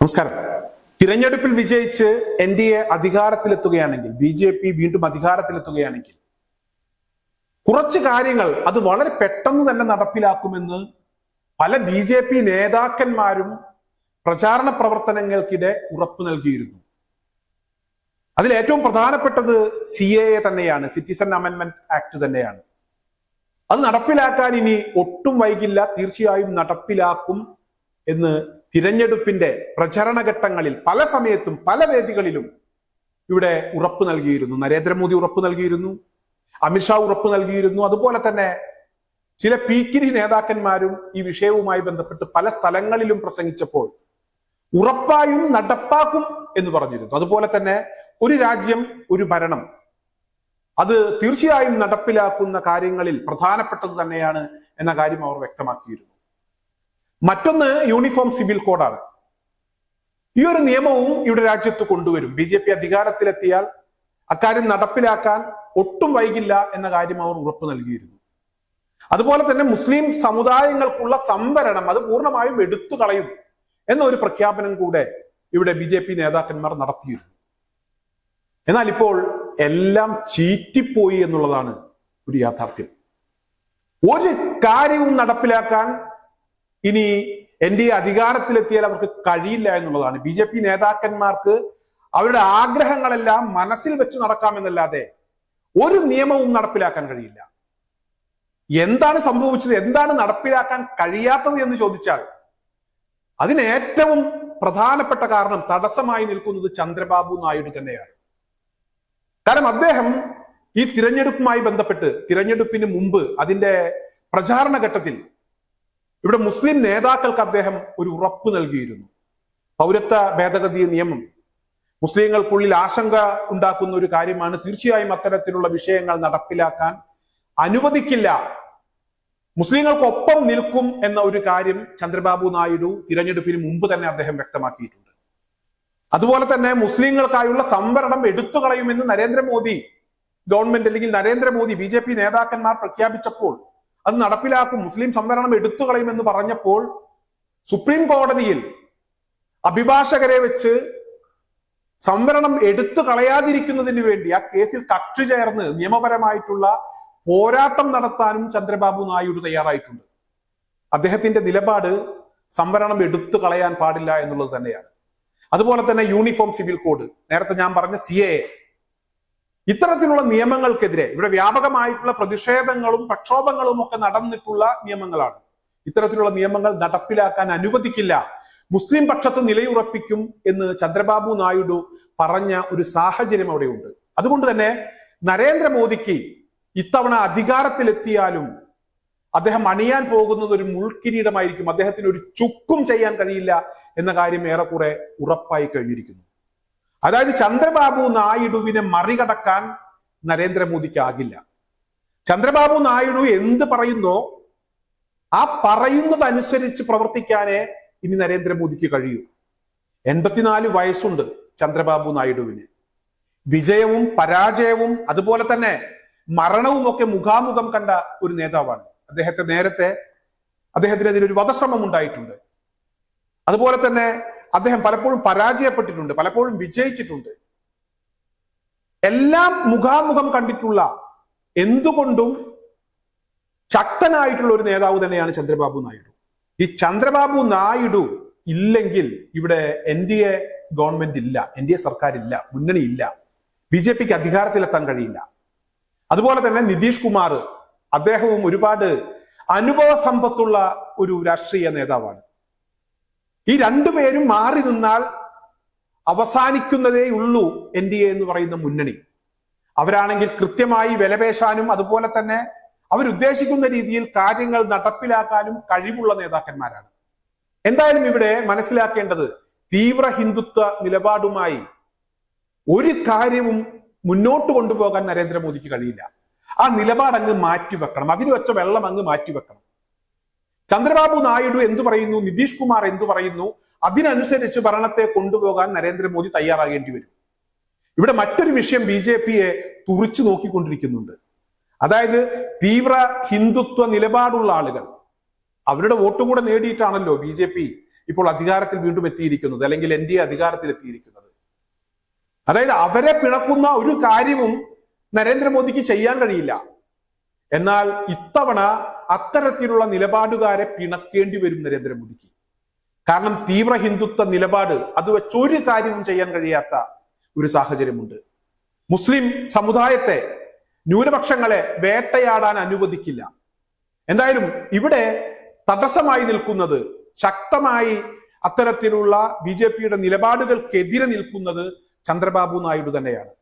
നമസ്കാരം. തിരഞ്ഞെടുപ്പിൽ വിജയിച്ച് എൻ ഡി എ അധികാരത്തിലെത്തുകയാണെങ്കിൽ ബി ജെ പി വീണ്ടും അധികാരത്തിലെത്തുകയാണെങ്കിൽ കുറച്ച് കാര്യങ്ങൾ അത് വളരെ പെട്ടെന്ന് തന്നെ നടപ്പിലാക്കുമെന്ന് പല ബി ജെ പി നേതാക്കന്മാരും പ്രചാരണ പ്രവർത്തനങ്ങൾക്കിടെ ഉറപ്പ് നൽകിയിരുന്നു. അതിൽ ഏറ്റവും പ്രധാനപ്പെട്ടത് സി എ തന്നെയാണ് സിറ്റിസൺ അമെന്റ്മെന്റ് ആക്ട് തന്നെയാണ്. അത് നടപ്പിലാക്കാൻ ഇനി ഒട്ടും വൈകില്ല തീർച്ചയായും നടപ്പിലാക്കും എന്ന് തിരഞ്ഞെടുപ്പിന്റെ പ്രചരണഘട്ടങ്ങളിൽ പല സമയത്തും പല വേദികളിലും ഇവിടെ ഉറപ്പ് നൽകിയിരുന്നു. നരേന്ദ്രമോദി ഉറപ്പ് നൽകിയിരുന്നു. അമിത്ഷാ ഉറപ്പ് നൽകിയിരുന്നു. അതുപോലെ തന്നെ ചില പീക്കിരി നേതാക്കന്മാരും ഈ വിഷയവുമായി ബന്ധപ്പെട്ട് പല സ്ഥലങ്ങളിലും പ്രസംഗിച്ചപ്പോൾ ഉറപ്പായും നടപ്പാക്കും എന്ന് പറഞ്ഞിരുന്നു. അതുപോലെ തന്നെ ഒരു രാജ്യം ഒരു ഭരണം അത് തീർച്ചയായും നടപ്പിലാക്കുന്ന കാര്യങ്ങളിൽ പ്രധാനപ്പെട്ടത് തന്നെയാണ് എന്ന കാര്യം അവർ വ്യക്തമാക്കിയിരുന്നു. മറ്റൊന്ന് യൂണിഫോം സിവിൽ കോഡാണ് ഈ ഒരു നിയമവും ഇവിടെ രാജ്യത്ത് കൊണ്ടുവരും. ബി ജെ പി അധികാരത്തിലെത്തിയാൽ അക്കാര്യം നടപ്പിലാക്കാൻ ഒട്ടും വൈകില്ല എന്ന കാര്യം അവർ ഉറപ്പു നൽകിയിരുന്നു. അതുപോലെ തന്നെ മുസ്ലിം സമുദായങ്ങൾക്കുള്ള സംവരണം അത് പൂർണമായും എടുത്തു കളയും എന്ന ഒരു പ്രഖ്യാപനം കൂടെ ഇവിടെ ബി ജെ പി നേതാക്കന്മാർ നടത്തിയിരുന്നു. എന്നാൽ ഇപ്പോൾ എല്ലാം ചീറ്റിപ്പോയി എന്നുള്ളതാണ് ഒരു യാഥാർത്ഥ്യം. ഒരു കാര്യവും നടപ്പിലാക്കാൻ ഇനി എൻ ഡി എ അധികാരത്തിലെത്തിയാൽ അവർക്ക് കഴിയില്ല എന്നുള്ളതാണ്. ബി ജെ പി നേതാക്കന്മാർക്ക് അവരുടെ ആഗ്രഹങ്ങളെല്ലാം മനസ്സിൽ വെച്ച് നടക്കാമെന്നല്ലാതെ ഒരു നിയമവും നടപ്പിലാക്കാൻ കഴിയില്ല. എന്താണ് സംഭവിച്ചത്? എന്താണ് നടപ്പിലാക്കാൻ കഴിയാത്തത് എന്ന് ചോദിച്ചാൽ അതിന് ഏറ്റവും പ്രധാനപ്പെട്ട കാരണം തടസ്സമായി നിൽക്കുന്നത് ചന്ദ്രബാബു നായിഡു തന്നെയാണ്. കാരണം അദ്ദേഹം ഈ തിരഞ്ഞെടുപ്പുമായി ബന്ധപ്പെട്ട് തിരഞ്ഞെടുപ്പിന് മുമ്പ് അതിന്റെ പ്രചാരണ ഘട്ടത്തിൽ ഇവിടെ മുസ്ലിം നേതാക്കൾക്ക് അദ്ദേഹം ഒരു ഉറപ്പ് നൽകിയിരുന്നു. പൗരത്വ ഭേദഗതി നിയമം. മുസ്ലിങ്ങൾക്കുള്ളിൽ ആശങ്ക ഉണ്ടാക്കുന്ന ഒരു കാര്യമാണ് തീർച്ചയായും അത്തരത്തിലുള്ള വിഷയങ്ങൾ നടപ്പിലാക്കാൻ അനുവദിക്കില്ല. മുസ്ലിങ്ങൾക്കൊപ്പം നിൽക്കും എന്ന ഒരു കാര്യം ചന്ദ്രബാബു നായിഡു തിരഞ്ഞെടുപ്പിന് മുമ്പ് തന്നെ അദ്ദേഹം വ്യക്തമാക്കിയിട്ടുണ്ട്. അതുപോലെ തന്നെ മുസ്ലിങ്ങൾക്കായുള്ള സംവരണം എടുത്തു കളയുമെന്ന് നരേന്ദ്രമോദി ഗവൺമെന്റ് അല്ലെങ്കിൽ നരേന്ദ്രമോദി ബി നേതാക്കന്മാർ പ്രഖ്യാപിച്ചപ്പോൾ അത് നടപ്പിലാക്കും. മുസ്ലിം സംവരണം എടുത്തു കളയുമെന്ന് പറഞ്ഞപ്പോൾ സുപ്രീം കോടതിയിൽ അഭിഭാഷകരെ വെച്ച് സംവരണം എടുത്തു കളയാതിരിക്കുന്നതിന് വേണ്ടി ആ കേസിൽ കക്ഷി ചേർന്ന് നിയമപരമായിട്ടുള്ള പോരാട്ടം നടത്താനും ചന്ദ്രബാബു നായിഡു തയ്യാറായിട്ടുണ്ട്. അദ്ദേഹത്തിന്റെ നിലപാട് സംവരണം എടുത്തു കളയാൻ പാടില്ല എന്നുള്ളത് തന്നെയാണ്. അതുപോലെ തന്നെ യൂണിഫോം സിവിൽ കോഡ്. നേരത്തെ ഞാൻ പറഞ്ഞ സി ഇത്തരത്തിലുള്ള നിയമങ്ങൾക്കെതിരെ ഇവിടെ വ്യാപകമായിട്ടുള്ള പ്രതിഷേധങ്ങളും പ്രക്ഷോഭങ്ങളും ഒക്കെ നടന്നിട്ടുള്ള നിയമങ്ങളാണ്. ഇത്തരത്തിലുള്ള നിയമങ്ങൾ നടപ്പിലാക്കാൻ അനുവദിക്കില്ല. മുസ്ലിം പക്ഷത്ത് നിലയുറപ്പിക്കും എന്ന് ചന്ദ്രബാബു നായിഡു പറഞ്ഞ ഒരു സാഹചര്യം അവിടെയുണ്ട്. അതുകൊണ്ട് തന്നെ നരേന്ദ്രമോദിക്ക് ഇത്തവണ അധികാരത്തിലെത്തിയാലും അദ്ദേഹം അണിയാൻ പോകുന്നത് ഒരു മുൾക്കിരീടമായിരിക്കും. അദ്ദേഹത്തിന് ഒരു ചുക്കും ചെയ്യാൻ കഴിയില്ല എന്ന കാര്യം ഏറെക്കുറെ ഉറപ്പായി കഴിഞ്ഞിരിക്കുന്നു. അതായത് ചന്ദ്രബാബു നായിഡുവിനെ മറികടക്കാൻ നരേന്ദ്രമോദിക്ക് ആകില്ല ചന്ദ്രബാബു നായിഡു എന്ത് പറയുന്നോ ആ പറയുന്നതനുസരിച്ച് പ്രവർത്തിക്കാനേ ഇനി നരേന്ദ്രമോദിക്ക് കഴിയൂ. എൺപത്തിനാല് വയസ്സുണ്ട് ചന്ദ്രബാബു നായിഡുവിന്. വിജയവും പരാജയവും അതുപോലെ തന്നെ മരണവും ഒക്കെ മുഖാമുഖം കണ്ട ഒരു നേതാവാണ്. അദ്ദേഹത്തെ നേരത്തെ അദ്ദേഹത്തിനെതിരെ ഒരു വധശ്രമം ഉണ്ടായിട്ടുണ്ട്. അതുപോലെ തന്നെ അദ്ദേഹം പലപ്പോഴും പരാജയപ്പെട്ടിട്ടുണ്ട് പലപ്പോഴും വിജയിച്ചിട്ടുണ്ട്. എല്ലാം മുഖാമുഖം കണ്ടിട്ടുള്ള എന്തുകൊണ്ടും ശക്തനായിട്ടുള്ള ഒരു നേതാവ് തന്നെയാണ് ചന്ദ്രബാബു നായിഡു. ഈ ചന്ദ്രബാബു നായിഡു ഇല്ലെങ്കിൽ ഇവിടെ എൻ ഡി എ ഗവൺമെന്റ് ഇല്ല എൻ ഡി എ സർക്കാർ ഇല്ല മുന്നണി ഇല്ല ബി ജെ പിക്ക് അധികാരത്തിലെത്താൻ കഴിയില്ല. അതുപോലെ തന്നെ നിതീഷ് കുമാർ അദ്ദേഹവും ഒരുപാട് അനുഭവ സമ്പത്തുള്ള ഒരു രാഷ്ട്രീയ നേതാവാണ്. ഈ രണ്ടുപേരും മാറി നിന്നാൽ അവസാനിക്കുന്നതേ ഉള്ളൂ എൻ ഡി എ എന്ന് പറയുന്ന മുന്നണി. അവരാണെങ്കിൽ കൃത്യമായി വിലപേശാനും അതുപോലെ തന്നെ അവരുദ്ദേശിക്കുന്ന രീതിയിൽ കാര്യങ്ങൾ നടപ്പിലാക്കാനും കഴിവുള്ള നേതാക്കന്മാരാണ്. എന്തായാലും ഇവിടെ മനസ്സിലാക്കേണ്ടത് തീവ്ര ഹിന്ദുത്വ നിലപാടുമായി ഒരു കാര്യവും മുന്നോട്ട് കൊണ്ടുപോകാൻ നരേന്ദ്രമോദിക്ക് കഴിയില്ല. ആ നിലപാട് അങ്ങ് മാറ്റിവെക്കണം. അതിന് വെച്ച വെള്ളം അങ്ങ് മാറ്റിവെക്കണം. ചന്ദ്രബാബു നായിഡു എന്തു പറയുന്നു? നിതീഷ് കുമാർ എന്തു പറയുന്നു? അതിനനുസരിച്ച് ഭരണത്തെ കൊണ്ടുപോകാൻ നരേന്ദ്രമോദി തയ്യാറാകേണ്ടി വരും. ഇവിടെ മറ്റൊരു വിഷയം ബി ജെ പിയെ തുറിച്ചു നോക്കിക്കൊണ്ടിരിക്കുന്നുണ്ട്. അതായത് തീവ്ര ഹിന്ദുത്വ നിലപാടുള്ള ആളുകൾ അവരുടെ വോട്ട് കൂടെ നേടിയിട്ടാണല്ലോ ബി ജെ പി ഇപ്പോൾ അധികാരത്തിൽ വീണ്ടും എത്തിയിരിക്കുന്നത് അല്ലെങ്കിൽ എൻ ഡി എ അധികാരത്തിൽ എത്തിയിരിക്കുന്നത്. അതായത് അവരെ പിണക്കുന്ന ഒരു കാര്യവും നരേന്ദ്രമോദിക്ക് ചെയ്യാൻ കഴിയില്ല. എന്നാൽ ഇത്തവണ അത്തരത്തിലുള്ള നിലപാടുകാരെ പിണക്കേണ്ടി വരും നരേന്ദ്രമോദിക്ക്. കാരണം തീവ്ര ഹിന്ദുത്വ നിലപാട് അത് വെച്ച് ഒരു കാര്യവും ചെയ്യാൻ കഴിയാത്ത ഒരു സാഹചര്യമുണ്ട്. മുസ്ലിം സമുദായത്തെ ന്യൂനപക്ഷങ്ങളെ വേട്ടയാടാൻ അനുവദിക്കില്ല. എന്തായാലും ഇവിടെ തടസ്സമായി നിൽക്കുന്നത് ശക്തമായി അത്തരത്തിലുള്ള ബി ജെ പിയുടെ നിലപാടുകൾക്കെതിരെ നിൽക്കുന്നത് ചന്ദ്രബാബു നായിഡു തന്നെയാണ്.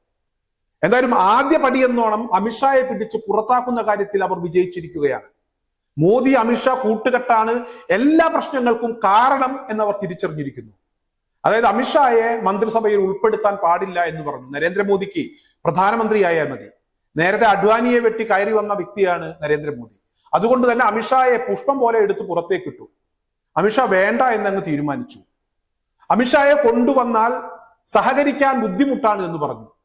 എന്തായാലും ആദ്യ പടി എന്നോണം അമിത്ഷായെ പിടിച്ച് പുറത്താക്കുന്ന കാര്യത്തിൽ അവർ വിജയിച്ചിരിക്കുകയാണ്. മോദി അമിത്ഷാ കൂട്ടുകെട്ടാണ് എല്ലാ പ്രശ്നങ്ങൾക്കും കാരണം എന്നവർ തിരിച്ചറിഞ്ഞിരിക്കുന്നു. അതായത് അമിത്ഷായെ മന്ത്രിസഭയിൽ ഉൾപ്പെടുത്താൻ പാടില്ല എന്ന് പറഞ്ഞു. നരേന്ദ്രമോദിക്ക് പ്രധാനമന്ത്രിയായാൽ മതി. നേരത്തെ അഡ്വാനിയെ വെട്ടി കയറി വന്ന വ്യക്തിയാണ് നരേന്ദ്രമോദി. അതുകൊണ്ട് തന്നെ അമിത്ഷായെ പുഷ്പം പോലെ എടുത്ത് പുറത്തേക്ക് ഇട്ടു. അമിത്ഷാ വേണ്ട എന്നങ്ങ് തീരുമാനിച്ചു. അമിത്ഷായെ കൊണ്ടുവന്നാൽ സഹകരിക്കാൻ ബുദ്ധിമുട്ടാണ് എന്ന് പറഞ്ഞു.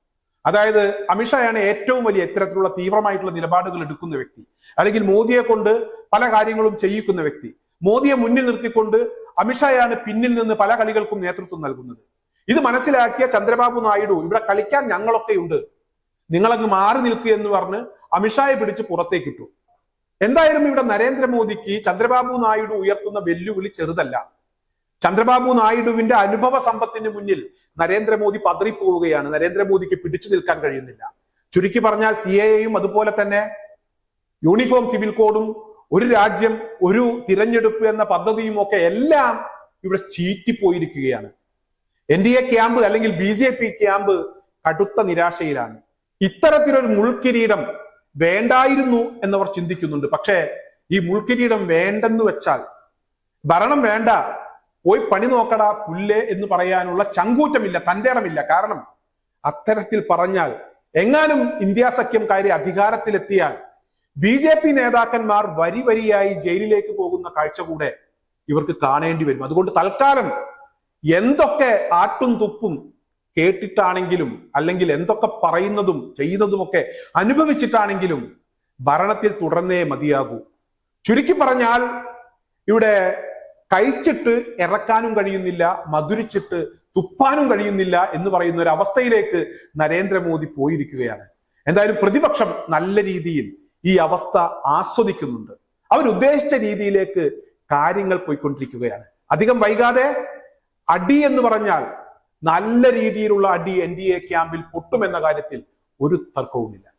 അതായത് അമിത്ഷായാണ് ഏറ്റവും വലിയ ഇത്തരത്തിലുള്ള തീവ്രമായിട്ടുള്ള നിലപാടുകൾ എടുക്കുന്ന വ്യക്തി. അല്ലെങ്കിൽ മോദിയെ കൊണ്ട് പല കാര്യങ്ങളും ചെയ്യിക്കുന്ന വ്യക്തി. മോദിയെ മുന്നിൽ നിർത്തിക്കൊണ്ട് അമിത്ഷായാണ് പിന്നിൽ നിന്ന് പല കളികൾക്കും നേതൃത്വം നൽകുന്നത്. ഇത് മനസ്സിലാക്കിയ ചന്ദ്രബാബു നായിഡു ഇവിടെ കളിക്കാൻ ഞങ്ങളൊക്കെയുണ്ട് നിങ്ങളങ്ങ് മാറി നിൽക്കുക എന്ന് പറഞ്ഞ് അമിത്ഷായെ പിടിച്ച് പുറത്തേക്കിട്ടു. എന്തായാലും ഇവിടെ നരേന്ദ്രമോദിക്ക് ചന്ദ്രബാബു നായിഡു ഉയർത്തുന്ന വെല്ലുവിളി ചെറുതല്ല. ചന്ദ്രബാബു നായിഡുവിന്റെ അനുഭവ സമ്പത്തിന് മുന്നിൽ നരേന്ദ്രമോദി പതറിപ്പോവുകയാണ്. നരേന്ദ്രമോദിക്ക് പിടിച്ചു നിൽക്കാൻ കഴിയുന്നില്ല. ചുരുക്കി പറഞ്ഞാൽ സി എയും അതുപോലെ തന്നെ യൂണിഫോം സിവിൽ കോഡും ഒരു രാജ്യം ഒരു തിരഞ്ഞെടുപ്പ് എന്ന പദ്ധതിയും ഒക്കെ എല്ലാം ഇവിടെ ചീറ്റിപ്പോയിരിക്കുകയാണ്. എൻ ഡി എ ക്യാമ്പ് അല്ലെങ്കിൽ ബി ജെ പി ക്യാമ്പ് കടുത്ത നിരാശയിലാണ്. ഇത്തരത്തിലൊരു മുൾക്കിരീടം വേണ്ടായിരുന്നു എന്നവർ ചിന്തിക്കുന്നുണ്ട്. പക്ഷേ ഈ മുൾക്കിരീടം വേണ്ടെന്ന് വെച്ചാൽ ഭരണം വേണ്ട പോയി പണി നോക്കടാ പുല്ലേ എന്ന് പറയാനുള്ള ചങ്കൂറ്റമില്ല തന്റെ ഇടമില്ല കാരണം അത്തരത്തിൽ പറഞ്ഞാൽ എങ്ങാനും ഇന്ത്യ സഖ്യം കയറി അധികാരത്തിലെത്തിയാൽ ബി ജെ പി നേതാക്കന്മാർ വരി വരിയായി ജയിലിലേക്ക് പോകുന്ന കാഴ്ച കൂടെ ഇവർക്ക് കാണേണ്ടി വരും. അതുകൊണ്ട് തൽക്കാലം എന്തൊക്കെ ആട്ടും തുപ്പും കേട്ടിട്ടാണെങ്കിലും അല്ലെങ്കിൽ എന്തൊക്കെ പറയുന്നതും ചെയ്യുന്നതുമൊക്കെ അനുഭവിച്ചിട്ടാണെങ്കിലും ഭരണത്തിൽ തുടർന്നേ മതിയാകൂ. ചുരുക്കി പറഞ്ഞാൽ ഇവിടെ കഴിച്ചിട്ട് ഇറക്കാനും കഴിയുന്നില്ല മധുരിച്ചിട്ട് തുപ്പാനും കഴിയുന്നില്ല എന്ന് പറയുന്ന ഒരു അവസ്ഥയിലേക്ക് നരേന്ദ്രമോദി പോയിരിക്കുകയാണ്. എന്തായാലും പ്രതിപക്ഷം നല്ല രീതിയിൽ ഈ അവസ്ഥ ആസ്വദിക്കുന്നുണ്ട്. അവരുദ്ദേശിച്ച രീതിയിലേക്ക് കാര്യങ്ങൾ പോയിക്കൊണ്ടിരിക്കുകയാണ്. അധികം വൈകാതെ അടി എന്ന് പറഞ്ഞാൽ നല്ല രീതിയിലുള്ള അടി എൻ ഡി എ ക്യാമ്പിൽ പൊട്ടുമെന്ന കാര്യത്തിൽ ഒരു തർക്കവുമില്ല.